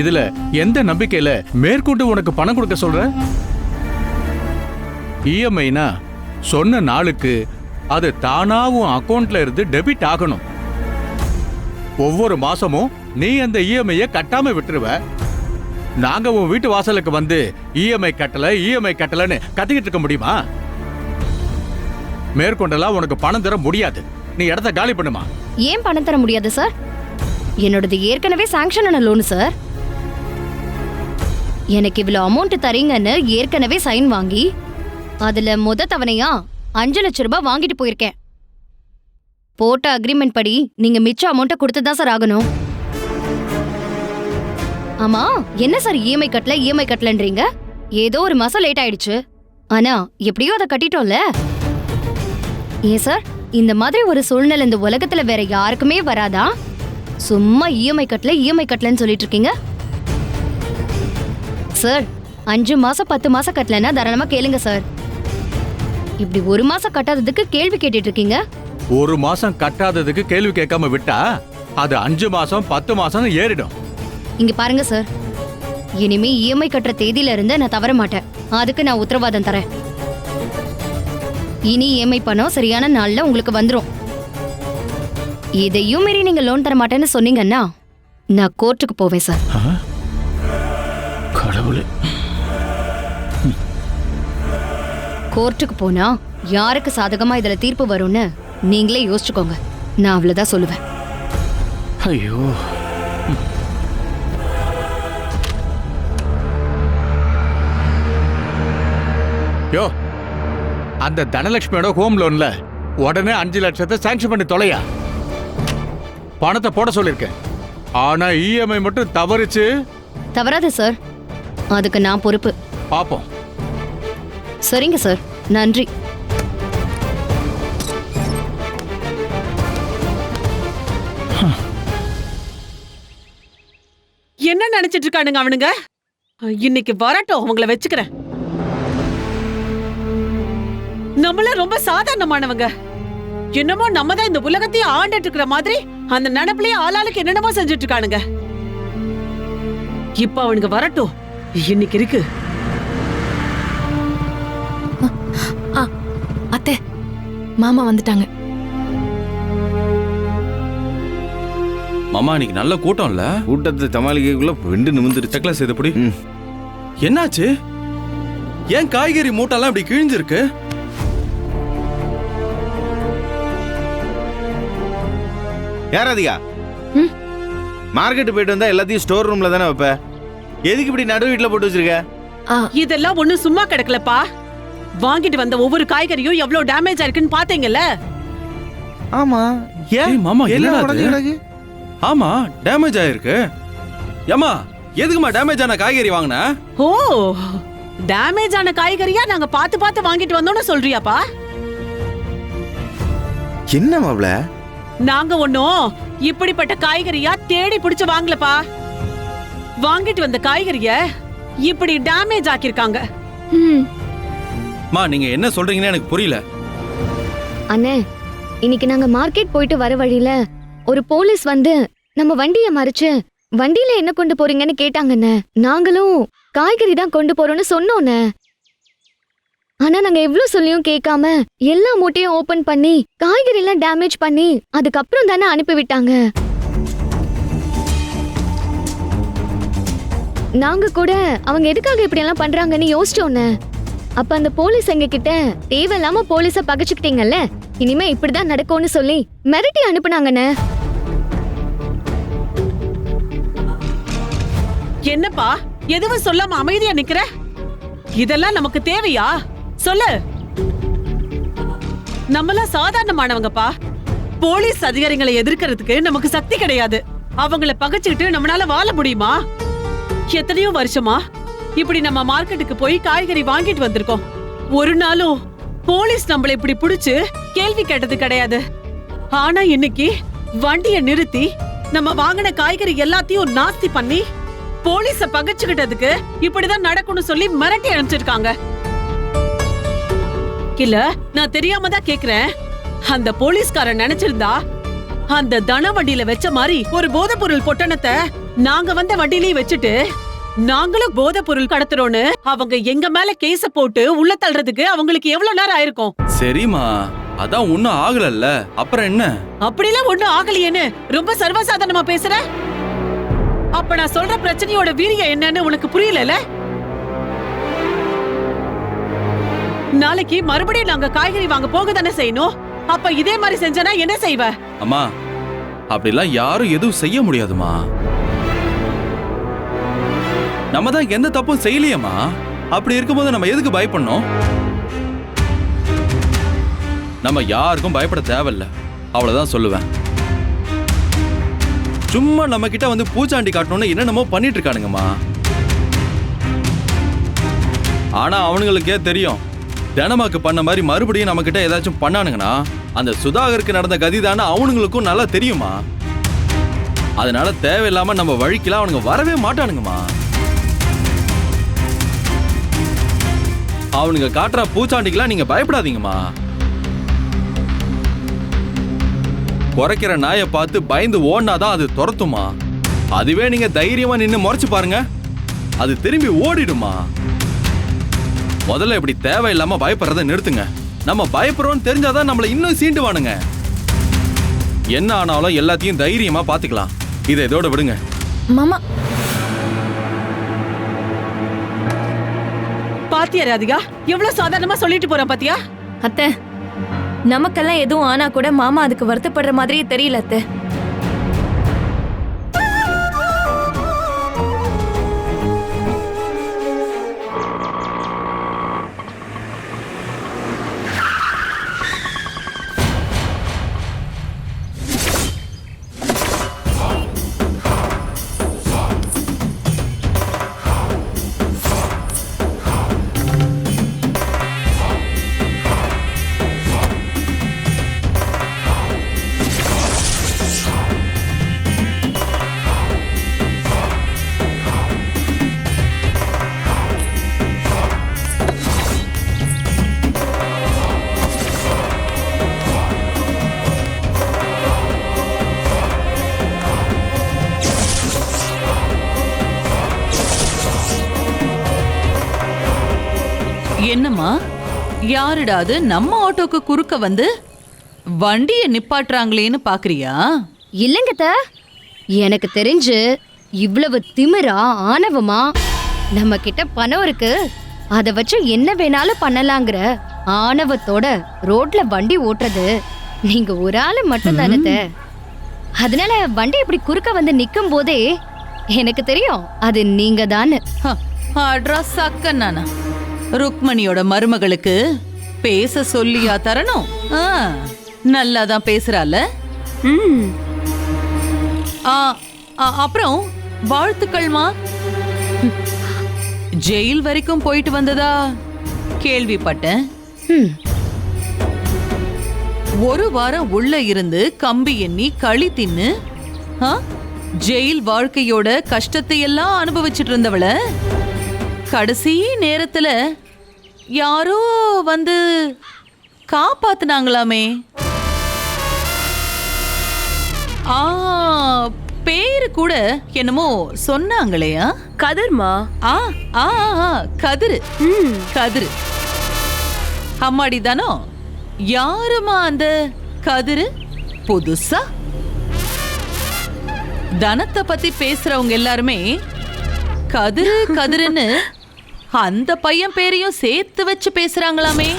இதுல எந்த நம்பிக்கையில மேற்கொண்டு உனக்கு பணம் கொடுக்க சொல்ற? இஎம்ஐனா சொன்ன நாளுக்கு அது தானா உன் இருந்து டெபிட் ஆகணும். ஒவ்வொரு மாசமும் நீ அந்த இஎம்ஐய கட்டாம விட்டுருவ. நாங்க உன் வீட்டு வாசலுக்கு வந்து இஎம்ஐ கட்டல இஎம்ஐ கட்டலன்னு கத்திக்கிட்டு இருக்க முடியுமா? மேற்கொண்டெல்லாம் உனக்கு பணம் தர முடியாது. நீ இடத்த காலி பண்ணுமா? ஏன் பணம் தர முடியாது சார்? என்னோடது ஏற்கனவே சாங்ஷன் ஆன லோன் சார். எனக்கு இவ்வளோ அமௌண்ட் தரீங்கன்னு ஏற்கனவே சைன் வாங்கி அதுல முத தவணையா அஞ்சு லட்சம் ரூபாய் வாங்கிட்டு போயிருக்கேன். போட்ட அக்ரிமெண்ட் படி நீங்க மிச்ச அமௌண்ட்டை கொடுத்து தான் சார் ஆகணும். ஆமா என்ன சார் இஎம்ஐ கட்டல இஎம்ஐ கட்டலன்றீங்க? ஏதோ ஒரு மாசம் லேட் ஆயிடுச்சு. ஆனா எப்படியோ அதை கட்டிட்டோம்ல? ஏன் சார் இந்த மாதிரி ஒரு சூழ்நிலை இந்த உலகத்துல வேற யாருக்குமே வராதா? சும்மா இஎம்ஐ கட்டல இஎம்ஐ கட்டலன்னு சொல்லிட்டு இருக்கீங்க? சார் அஞ்சு மாசம் பத்து மாசம் கட்டலன்னா தாராளமா கேளுங்க சார் இப்படி ஒரு மாசம் கட்டாததுக்கு கேள்வி கேட்டுட்டு இருக்கீங்க ஒரு மாசம் கட்டாததுக்கு கேள்வி கேட்காம விட்டா அது அஞ்சு மாசம் பத்து மாசம் ஏறிடும். இங்க பாருங்க சார் இனிமே இஎம்ஐ கட்டுற தேதியில இருந்து நான் தவற மாட்டேன். அதுக்கு நான் உத்தரவாதம் தரேன். இனி இஎம்ஐ பணம் சரியான நாள்ல உங்களுக்கு வந்துரும். இதையும் மீறி நீங்க லோன் தர மாட்டேன்னு சொன்னீங்கன்னா நான் கோர்ட்டுக்கு போவேன் சார் கடவுளே. கோர்ட்டுக்கு போனா யாருக்கு சாதகமா இதுல தீர்ப்பு வரும்னு நீங்களே யோசிச்சுக்கோங்க. நான் அவ்வளவுதான் சொல்லுவேன். ஐயோ. யோ அந்த தனலட்சுமியோட ஹோம் லோன்ல உடனே அஞ்சு லட்சத்தை சாங்ஷன் பண்ணி தொலையா? பணத்தை போட சொல்லியிருக்கேன். ஆனா இஎம்ஐ மட்டும் தவறிச்சு. தவறாது சார் அதுக்கு நான் பொறுப்பு. பாப்போம். சரிங்க சார். நன்றி. என்ன நினைச்சிட்டு இருக்கானுங்க அவனுங்க? இன்னைக்கு வரட்டும் அவங்கள வச்சுக்கிறேன். நம்மள ரொம்ப சாதாரணமானவங்க. என்னமோ நம்ம தான் இந்த உலகத்தையே ஆண்டுட்டு இருக்கிற மாதிரி அந்த நினைப்புலயே ஆளாளுக்கு என்னென்னமோ செஞ்சுட்டு இருக்கானுங்க. இப்ப அவனுங்க வரட்டும். இன்னைக்கு இருக்கு. ஆ அத்தை மாமா வந்துட்டாங்க. மாமா இன்னைக்கு நல்ல கூட்டம் இல்ல? கூட்டத்தை சமாளிக்கக்குள்ள ரெண்டு இது எப்படி ம். என்னாச்சு? ஏன் காய்கறி மூட்டெல்லாம் இப்படி கிழிஞ்சிருக்கு? யார் அதிகா? ம். மார்க்கெட் போயிட்டு வந்தா எல்லாத்தையும் ஸ்டோர் ரூம்ல தானே வைப்ப? எதுக்கு இப்படி நடு வீட்டுல போட்டு வச்சிருக்க? இதெல்லாம் ஒண்ணும் சும்மா கிடக்கலப்பா. வாங்கிட்டு வந்த ஒவ்வொரு காய்கறியும் எவ்வளவு டேமேஜ் ஆயிருக்குன்னு பாத்தீங்கல்ல? ஆமா. ஏய், மாமா, என்ன என்னடா இது? ஆமா டேமேஜ் ஆயிருக்கு. ஏமா எதுக்குமா டேமேஜ் ஆன காய்கறி வாங்கின? ஓ டேமேஜ் ஆன காய்கறியா நாங்க பார்த்து பார்த்து வாங்கிட்டு வந்தோம்னு சொல்றியாப்பா? என்ன மாப்ள நாங்க ஒண்ணும் இப்படிப்பட்ட காய்கறியா தேடி பிடிச்சு வாங்கலப்பா. வாங்கிட்டு வந்த காய்கறிய இப்படி டேமேஜ் ஆக்கிருக்காங்க ம். நீங்க என்ன சொல்றீங்கன்னு எனக்கு புரியல. அண்ணே இன்னைக்கு நாங்க மார்க்கெட் போயிட்டு வர வழியில ஒரு போலீஸ் வந்து நம்ம வண்டிய மறிச்சு வண்டியில என்ன கொண்டு போறீங்கன்னு கேட்டாங்கண்ணே. நாங்களும் காய்கறி தான் கொண்டு போறோம்னு சொன்னோண்ணே ஆனா நாங்க எவ்வளவு சொல்லியும் கேட்காம எல்லா மூட்டையும் ஓபன் பண்ணி காய்கறி எல்லாம் டேமேஜ் பண்ணி அதுக்கப்புறம் தானே அனுப்பி விட்டாங்க. நாங்க கூட அவங்க எதுக்காக இப்படி எல்லாம் பண்றாங்கன்னு யோசிச்சோண்ணே அப்ப அந்த போலீஸ் எங்க கிட்ட தேவையில்லாம போலீஸ பகைச்சுக்கிட்டீங்கல்ல இனிமே இப்படிதான் நடக்கும்னு சொல்லி மிரட்டி அனுப்புனாங்கண்ணே. என்னப்பா எதுவும் சொல்லாம அமைதியா நிக்கிற? இதெல்லாம் நமக்கு தேவையா? சொல்லு. நம்மளாம் சாதாரணமானவங்கப்பா. போலீஸ் அதிகாரிகளை எதிர்க்கிறதுக்கு நமக்கு சக்தி கிடையாது. அவங்கள பகைச்சுக்கிட்டு நம்மளால வாழ முடியுமா? எத்தனையோ வருஷமா? இப்படி நம்ம மார்க்கெட்டுக்கு போய் காய்கறி வாங்கிட்டு வந்திருக்கோம். ஒரு நாளும் போலீஸ் நம்மள இப்படி புடிச்சு கேள்வி கேட்டது கிடையாது. ஆனா இன்னைக்கு வண்டிய நிறுத்தி நம்ம வாங்கின காய்கறி எல்லாத்தையும் நாஸ்தி பண்ணி போலீஸ பகச்சுக்கிட்டதுக்கு இப்படிதான் நடக்கும்னு சொல்லி மிரட்டி அனுப்பிச்சிருக்காங்க. இல்ல நான் தெரியாம தான் கேக்குறேன். அந்த போலீஸ்காரன் நினைச்சிருந்தா அந்த தன வண்டியில வச்ச மாதிரி ஒரு போதைப் பொருள் பொட்டணத்தை நாங்க வந்த வண்டியிலேயே வச்சுட்டு நாங்களும் போதை பொருள் கடத்துறோம்னு அவங்க எங்க மேல கேஸ போட்டு உள்ள தள்ளுறதுக்கு அவங்களுக்கு எவ்வளவு நேரம் ஆயிருக்கும்? சரிம்மா. அதான் ஒன்றும் ஆகலல்ல. அப்புறம் என்ன? அப்படிலாம் ஒண்ணும் ஆகலையேன்னு ரொம்ப சர்வசாதாரணமா பேசுற? அப்ப நான் சொல்ற பிரச்சனையோட வீரியம் என்னன்னு உனக்கு புரியலல நாளைக்கு மறுபடியும் நாங்க காய்கறி வாங்க போக தானே செய்யணும்? அப்ப இதே மாதிரி செஞ்சனா என்ன செய்வ? அம்மா அப்படிலாம் யாரும் எதுவும் செய்ய முடியாதுமா நம்ம தான் எந்த தப்பும் செய்யலையம்மா. அப்படி இருக்கும்போது நம்ம எதுக்கு பயப்படணும்? நம்ம யாருக்கும் பயப்பட தேவையில்ல. அவ்வளவுதான் சொல்லுவேன். சும்மா நம்ம கிட்ட வந்து பூச்சாண்டி காட்டணும்னு என்னென்னமோ பண்ணிட்டு இருக்கானுங்கம்மா. ஆனா அவனுங்களுக்கே தெரியும். தினமாக்கு பண்ண மாதிரி மறுபடியும் நம்ம கிட்ட ஏதாச்சும் பண்ணானுங்கன்னா அந்த சுதாகருக்கு நடந்த கதி தானே அவனுங்களுக்கும் நல்லா தெரியுமா? அதனால தேவையில்லாம நம்ம வழிக்கெல்லாம் அவனுங்க வரவே மாட்டானுங்கம்மா. அவனுங்க காட்டுற பூச்சாண்டிக்கெல்லாம் நீங்க பயப்படாதீங்கம்மா. குறைக்கிற நாயை பார்த்து பயந்து ஓடினாதான் அது துரத்துமா? அதுவே நீங்க தைரியமா நின்று முறைச்சு பாருங்க. அது திரும்பி ஓடிடுமா? முதல்ல இப்படி தேவையில்லாம பயப்படுறத நிறுத்துங்க. நம்ம பயப்படுறோம்னு தெரிஞ்சாதான் நம்மளை இன்னும் சீண்டுவானுங்க. என்ன ஆனாலும் எல்லாத்தையும் தைரியமா பாத்துக்கலாம் இதை இதோட விடுங்க. மாமா பாத்தியா ராதிகா? எவ்வளவு சாதாரணமா சொல்லிட்டு போறான் பாத்தியா? அத்தை நமக்கெல்லாம் எதுவும் ஆனா கூட மாமா அதுக்கு வருத்தப்படுற மாதிரியே தெரியல அத்தை. என்னம்மா? யாருடா அது? நம்ம ஆட்டோக்கு குறுக்க வந்து வண்டிய நிப்பாட்டுறாங்களேன்னு பாக்குறியா? இல்லைங்க அத்தை. எனக்கு தெரிஞ்சு இவ்வளவு திமிரா ஆணவமா? நம்ம கிட்ட பணம் இருக்கு. அத வச்சு என்ன வேணாலும் பண்ணலாங்கிற ஆணவத்தோட ரோட்ல வண்டி ஓட்டுறது. நீங்க ஒரு ஆளு மட்டும் தானே அதனால வண்டி இப்படி குறுக்க வந்து நிக்கும் போதே எனக்கு தெரியும் அது நீங்க தான் ஹ, அட்ரா சக்க நானா? ருக்மணியோட மருமகளுக்கு பேச சொல்லியா தரணும்? ஆ, நல்லா தான் பேசுறால. ம். ஆ, ஆ, அப்புறம் வாழ்த்துக்கள்மா. ஜெயில் வரைக்கும் போயிட்டு வந்ததா? கேள்விப்பட்டேன். ஒரு வாரம் உள்ள இருந்து கம்பி எண்ணி களி தின்னு ஆ? ஜெயில் வாழ்க்கையோட கஷ்டத்தை எல்லாம் அனுபவிச்சுட்டு இருந்தவள? கடைசி நேரத்துல யாரோ வந்து காப்பாத்துனாங்களாமே. ஆ பேரு கூட என்னமோ சொன்னாங்களேயா கதிர்மா. ஆ ஆ ஆ, கதிரு. ம். கதிரு. அம்மாடி தானோ? யாருமா அந்த கதிரு? புதுசா? தனத்தை பத்தி பேசுறவங்க எல்லாருமே கதிரு கதிருன்னு அந்த பையன் பேரையும் சேர்த்து வச்சு பேசுறாங்களாமே.